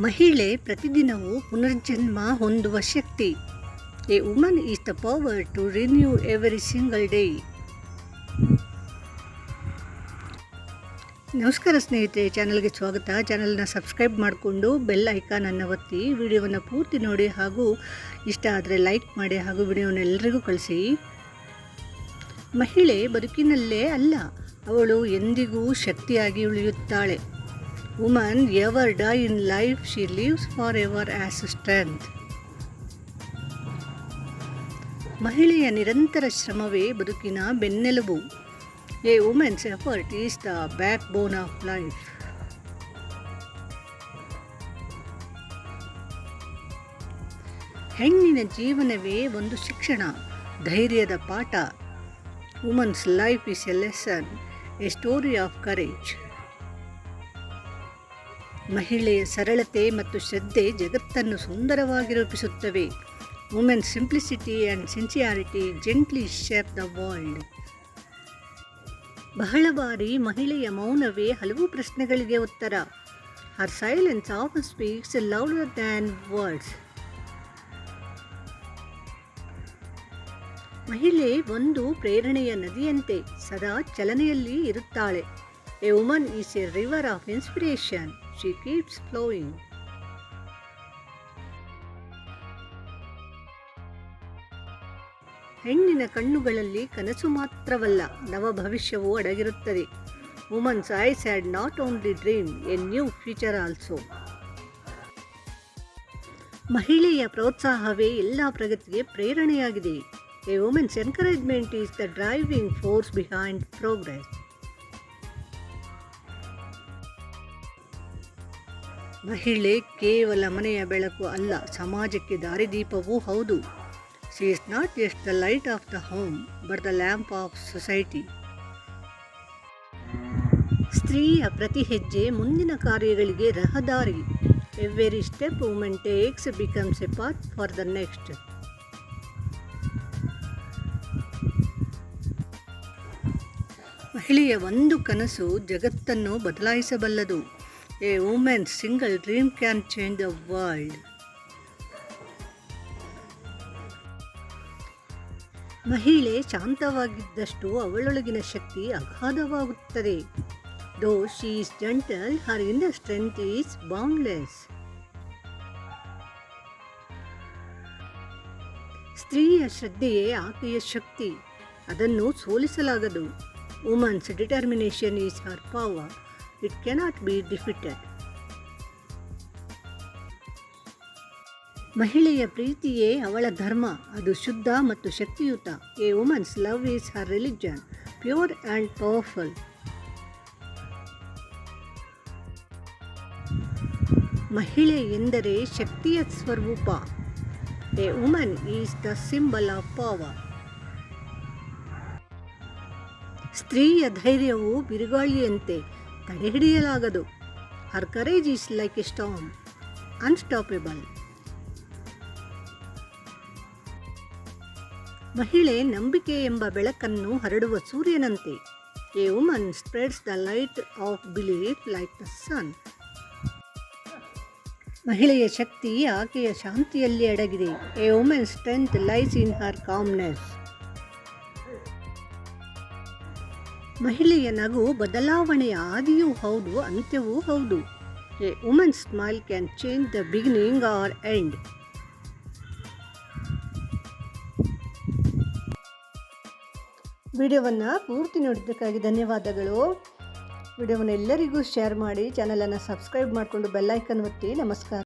ಮಹಿಳೆ ಪ್ರತಿದಿನವೂ ಪುನರ್ಜನ್ಮ ಹೊಂದುವ ಶಕ್ತಿ. A woman is the power to renew every single day ನಮಸ್ಕಾರ ಸ್ನೇಹಿತರೆ, ಚಾನಲ್ಗೆ ಸ್ವಾಗತ. ಚಾನಲ್ನ ಸಬ್ಸ್ಕ್ರೈಬ್ ಮಾಡಿಕೊಂಡು ಬೆಲ್ ಐಕಾನನ್ನು ಒತ್ತಿ, ವಿಡಿಯೋವನ್ನು ಪೂರ್ತಿ ನೋಡಿ ಹಾಗೂ ಇಷ್ಟ ಆದರೆ ಲೈಕ್ ಮಾಡಿ ಹಾಗೂ ವಿಡಿಯೋವನ್ನು ಎಲ್ಲರಿಗೂ ಕಳಿಸಿ. ಮಹಿಳೆ ಬದುಕಿನಲ್ಲೇ ಅಲ್ಲ, ಅವಳು ಎಂದಿಗೂ ಶಕ್ತಿಯಾಗಿ ಉಳಿಯುತ್ತಾಳೆ. Ever die in life she leaves for ever as strength ಮಹಿಳೆಯ ನಿರಂತರ ಶ್ರಮವೇ ಬದುಕಿನ ಬೆನ್ನೆಲುಬು. A women's effort is the backbone of life ಹೆಣ್ಣಿನ ಜೀವನವೇ ಒಂದು ಶಿಕ್ಷಣ, ಧೈರ್ಯದ ಪಾಠ. Women's life is a lesson a story of courage ಮಹಿಳೆಯ ಸರಳತೆ ಮತ್ತು ಶ್ರದ್ಧೆ ಜಗತ್ತನ್ನು ಸುಂದರವಾಗಿ ರೂಪಿಸುತ್ತವೆ. Women simplicity and sincerity gently shape the world ಬಹಳ ಬಾರಿ ಮಹಿಳೆಯ ಮೌನವೇ ಹಲವು ಪ್ರಶ್ನೆಗಳಿಗೆ ಉತ್ತರ. Her silence of speaks louder than words ಮಹಿಳೆ ಒಂದು ಪ್ರೇರಣೆಯ ನದಿಯಂತೆ ಸದಾ ಚಲನೆಯಲ್ಲಿ ಇರುತ್ತಾಳೆ. A woman is a river of inspiration she keeps flowing. ಹೆಣ್ಣಿನ ಕಣ್ಣುಗಳಲ್ಲಿ ಕನಸು ಮಾತ್ರವಲ್ಲ, ನವ ಭವಿಷ್ಯವು ಅಡಗಿರುತ್ತದೆ. Women's eyes had not only dream a new future also ಮಹಿಳೆಯ ಪ್ರೋತ್ಸಾಹವೇ ಎಲ್ಲ ಪ್ರಗತಿಗೆ ಪ್ರೇರಣೆಯಾಗಿದೆ. A women's encouragement is the driving force behind progress ಮಹಿಳೆ ಕೇವಲ ಮನೆಯ ಬೆಳಕು ಅಲ್ಲ, ಸಮಾಜಕ್ಕೆ ದಾರಿದೀಪವೂ ಹೌದು. She is not just the light of the home but the lamp of society ಸ್ತ್ರೀಯ ಪ್ರತಿ ಹೆಜ್ಜೆ ಮುಂದಿನ ಕಾರ್ಯಗಳಿಗೆ ರಹದಾರಿ. Every step women takes becomes a path for the next ಮಹಿಳೆಯ ಒಂದು ಕನಸು ಜಗತ್ತನ್ನು ಬದಲಾಯಿಸಬಲ್ಲದು. A woman's single dream can change the world. ಮಹಿಳೆ ಶಾಂತವಾಗಿದ್ದಷ್ಟು ಅವಳೊಳಗಿನ ಶಕ್ತಿ ಅಗಾಧವಾಗುತ್ತದೆ. Though she is gentle her in the strength is boundless ಸ್ತ್ರೀಯ ಶ್ರದ್ಧೆಯೇ ಆಕೆಯ ಶಕ್ತಿ. ಅದನ್ನು ಸೋಲಿಸಲಾಗದು. Woman's determination is her power it cannot be defeated. ಮಹಿಳೆಯ ಪ್ರೀತಿಯೇ ಅವಳ ಧರ್ಮ. ಅದು ಶುದ್ಧ ಮತ್ತು ಶಕ್ತಿಯುತ. A woman's love is her religion pure and powerful ಮಹಿಳೆ ಎಂದರೆ ಶಕ್ತಿಯ ಸ್ವರೂಪ. A woman is the symbol of power ಸ್ತ್ರೀಯ ಧೈರ್ಯವು ಬಿರುಗಾಳಿಯಂತೆ. ತಡೆಹಿಡಿಯಲಾಗದು her courage is like a storm unstoppable ಮಹಿಳೆ ನಂಬಿಕೆ ಎಂಬ ಬೆಳಕನ್ನು ಹರಡುವ ಸೂರ್ಯನಂತೆ. A woman spreads the light of belief like the sun ಮಹಿಳೆಯ ಶಕ್ತಿ ಆಕೆಯ ಶಾಂತಿಯಲ್ಲಿ ಅಡಗಿದೆ. A women strength lies in her calmness ಮಹಿಳೆಯ ನಗು ಬದಲಾವಣೆಯ ಆದಿಯೂ ಹೌದು, ಅಂತ್ಯವೂ ಹೌದು. A woman smile can change the beginning or end ವಿಡಿಯೋವನ್ನು ಪೂರ್ತಿ ನೋಡಿದ್ದಕ್ಕಾಗಿ ಧನ್ಯವಾದಗಳು. ವಿಡಿಯೋವನ್ನು ಎಲ್ಲರಿಗೂ ಶೇರ್ ಮಾಡಿ ಚಾನಲನ್ನು ಸಬ್ಸ್ಕ್ರೈಬ್ ಮಾಡಿಕೊಂಡು ಬೆಲ್ಲೈಕನ್ ಒತ್ತಿ. ನಮಸ್ಕಾರ.